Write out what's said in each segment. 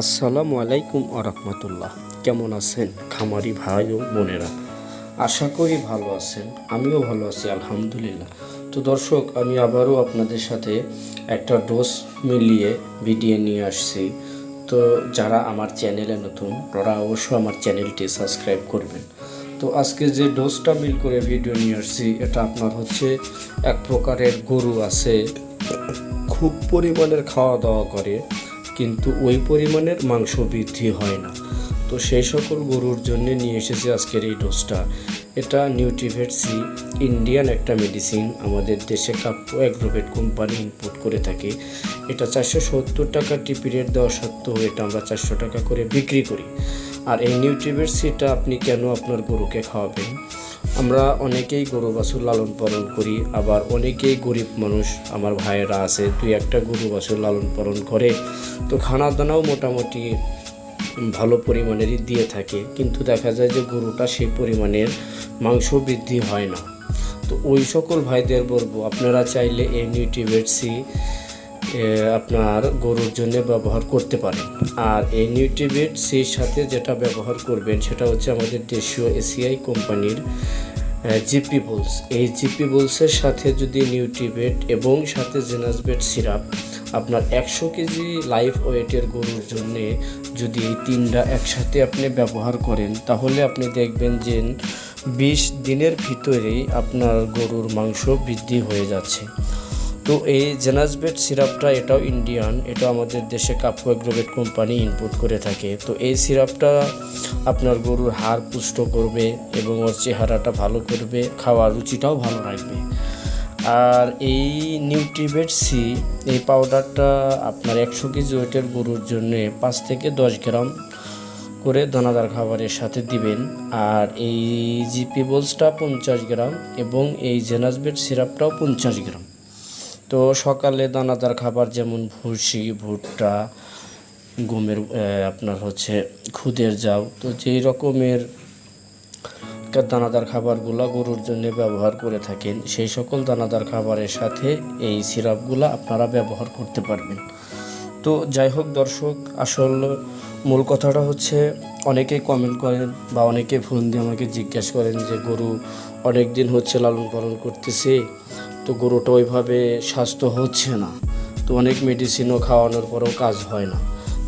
আসসালামু আলাইকুম আরহামতুল্লাহ কেমন আছেন খামারি ভাই ও বোনেরা? আশা করি ভালো আছেন, আমিও ভালো আছি, আলহামদুলিল্লাহ। তো দর্শক, আমি আবারও আপনাদের সাথে একটা ডোজ মিলিয়ে ভিডিও নিয়ে আসছি। তো যারা আমার চ্যানেলে নতুন, তারা অবশ্যই আমার চ্যানেলটি সাবস্ক্রাইব করবেন। তো আজকে যে ডোজটা মিল করে ভিডিও নিয়ে আসছি, এটা আপনার হচ্ছে এক প্রকারের গরু আছে, খুব পরিমাণের খাওয়া দাওয়া করে কিন্তু ওই পরিমাণের মাংস বৃদ্ধি হয় না। তো সেই সকল গরুর জন্য নিয়ে এসেছি আজকের এই ডোজটা। এটা নিউট্রিভেট সি ইন্ডিয়ান একটা মেডিসিন আমাদের দেশে কাপ্য অ্যাগ্রোভেট কোম্পানি ইনপুট করে থাকে। এটা চারশো সত্তর টাকা টিপি রেট দেওয়া সত্ত্বেও এটা আমরা চারশো টাকা করে বিক্রি করি। আর এই নিউট্রিভেট সিটা আপনি কেন আপনার গরুকে খাওয়াবেন? আমরা অনেকেই গরু বাছুর লালন পালন করি, আবার অনেকেই গরিব মানুষ, আমার ভাইয়েরা আছে, দুই একটা গরু বাছুর লালন পালন করে। তো খানা দানাও মোটামুটি ভালো পরিমাণেরই দিয়ে থাকে, কিন্তু দেখা যায় যে গরুটা সেই পরিমাণের মাংস বৃদ্ধি হয় না। তো ওই সকল ভাইদের বলব, আপনারা চাইলে এই নিউট্রিভেটসি আপনার গরুর জন্য ব্যবহার করতে পারেন। আর এই নিউট্রিভেট সির সাথে যেটা ব্যবহার করবেন, সেটা হচ্ছে আমাদের দেশীয় এসিআই কোম্পানির জিপি বোলস। এই জিপি বোলসের সাথে যদি নিউট্রিভেট এবং সাথে জেনাসবেট সিরাপ, আপনার একশো কেজি লাইফ ওয়েটের গরুর জন্যে যদি এই তিনটা একসাথে আপনি ব্যবহার করেন, তাহলে আপনি দেখবেন যে বিশ দিনের ভিতরেই আপনার গরুর মাংস বৃদ্ধি হয়ে যাচ্ছে। তো এই জেনাসবেট সিরাপটা এটাও ইন্ডিয়ান এটা আমাদের দেশে কাপকো এগ্রোভেট কোম্পানি ইনপুট করে থাকে। তো এই সিরাপটা আপনার গরুর হাড় পুষ্ট করবে এবং ওর চেহারাটা ভালো করবে, খাওয়ার রুচিটাও ভালো রাখবে। আর এই নিউট্রিভেট সি এই পাউডারটা আপনার একশো কেজি ওয়েটের গরুর জন্যে পাঁচ থেকে দশ গ্রাম করে দানাদার খাবারের সাথে দিবেন। আর এই জিপি বোলসটা পঞ্চাশ গ্রাম এবং এই জেনাসবেট সিরাপটাও পঞ্চাশ গ্রাম। তো সকালে দানাদার খাবার যেমন ভুসি, ভুট্টা, গমের আপনার হচ্ছে খুদের যাও তো যেই রকমের দানাদার খাবারগুলো গরুর জন্য ব্যবহার করে থাকেন, সেই সকল দানাদার খাবারের সাথে এই সিরাপগুলো আপনারা ব্যবহার করতে পারবেন। তো যাই হোক দর্শক, আসল মূল কথাটা হচ্ছে অনেকেই কমেন্ট করেন বা অনেকে ফোন দিয়ে আমাকে জিজ্ঞেস করেন যে, গরু অনেক দিন হচ্ছে লালন পালন করতেছে? তো গরুটা ওইভাবে স্বাস্থ্য হচ্ছে না। তো অনেক মেডিসিনও খাওয়ানোর পরেও কাজ হয় না।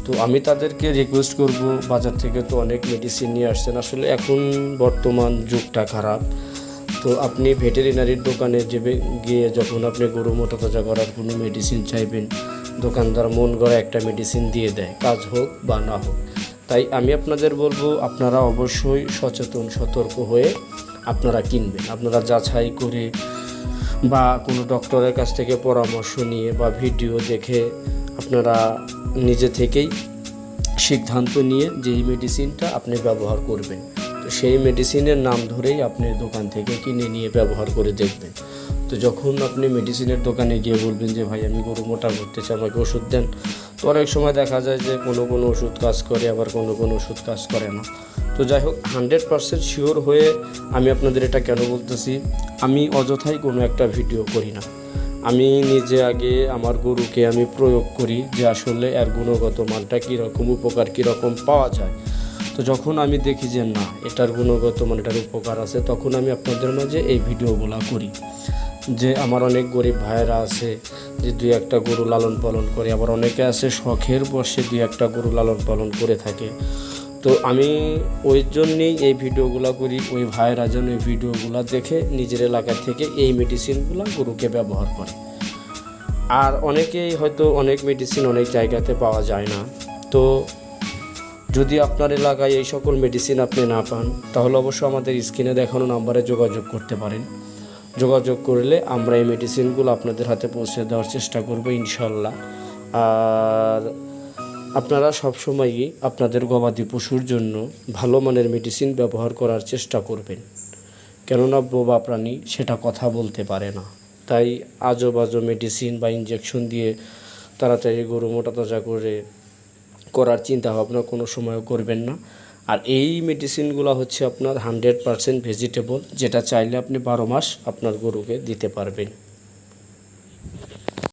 তো আমি তাদেরকে রিকোয়েস্ট করব, বাজার থেকে তো অনেক মেডিসিন নিয়ে আসছেন। আসলে এখন বর্তমান যুগটা খারাপ। তো আপনি ভেটেরিনারির দোকানে যাবে, গিয়ে যখন আপনি গরু মোটা তাজা করার কোনো মেডিসিন চাইবেন, দোকানদার মন গড়া একটা মেডিসিন দিয়ে দেয়, কাজ হোক বা না হোক। তাই আমি আপনাদের বলব, আপনারা অবশ্যই সচেতন, সতর্ক হয়ে আপনারা কিনবেন। আপনারা যাচাই করে বা কোনো ডক্টরের কাছ থেকে পরামর্শ নিয়ে বা ভিডিও দেখে আপনারা নিজে থেকেই সিদ্ধান্ত নিয়ে যেই মেডিসিনটা আপনি ব্যবহার করবেন, তো সেই মেডিসিনের নাম ধরেই আপনি দোকান থেকে কিনে নিয়ে ব্যবহার করে দেখবেন। তো যখন আপনি মেডিসিনের দোকানে গিয়ে বলবেন যে, ভাই, আমি গরু মোটা করতে চাই, আমাকে ওষুধ দেন। তো অনেক সময় দেখা যায় যে কোনো কোনো ওষুধ কাজ করে, আবার কোনো কোনো ওষুধ কাজ করে না। তো যাই হোক, হান্ড্রেড পারসেন্ট শিওর হয়ে আমি আপনাদের এটা কেন বলতেছি, আমি অযথাই কোনো একটা ভিডিও করি না। আমি নিজে আগে আমার গরুকে আমি প্রয়োগ করি যে আসলে এর গুণগত মানটা কীরকম, উপকার কীরকম পাওয়া যায়। তো যখন আমি দেখি যে না, এটার গুণগত মান এটার উপকার আছে, তখন আমি আপনাদের মাঝে এই ভিডিওগুলো করি। যে আমার অনেক গরিব ভাইয়েরা আছে, যে দুই একটা গরু লালন পালন করে, আবার অনেকে আছে শখের বসে দুই একটা গরু লালন পালন করে থাকে। তো আমি ওই জন্যেই এই ভিডিওগুলো করি, ওই ভাইয়েরা যেন এই ভিডিওগুলো দেখে নিজের এলাকা থেকে এই মেডিসিনগুলো গরুকে ব্যবহার করে। আর অনেকেই হয়তো অনেক মেডিসিন অনেক জায়গাতে পাওয়া যায় না। তো যদি আপনার এলাকায় এই সকল মেডিসিন আপনি না পান, তাহলে অবশ্যই আমাদের স্ক্রিনে দেখানো নাম্বারে যোগাযোগ করতে পারেন। যোগাযোগ করলে আমরা এই মেডিসিনগুলো আপনাদের হাতে পৌঁছে দেওয়ার চেষ্টা করব ইনশাল্লাহ। আর আপনারা সবসময়ই আপনাদের গবাদি পশুর জন্য ভালো মানের মেডিসিন ব্যবহার করার চেষ্টা করবেন। কেননা বোবা প্রাণী সেটা কথা বলতে পারে না। তাই আজো বাজো মেডিসিন বা ইঞ্জেকশন দিয়ে তাড়াতাড়ি গরু মোটা তাজা করে করার চিন্তা ভাবনা কোনো সময়ও করবেন না। আর এই মেডিসিনগুলো হচ্ছে আপনার হান্ড্রেড পারসেন্ট ভেজিটেবল যেটা চাইলে আপনি বারো মাস আপনার গরুকে দিতে পারবেন।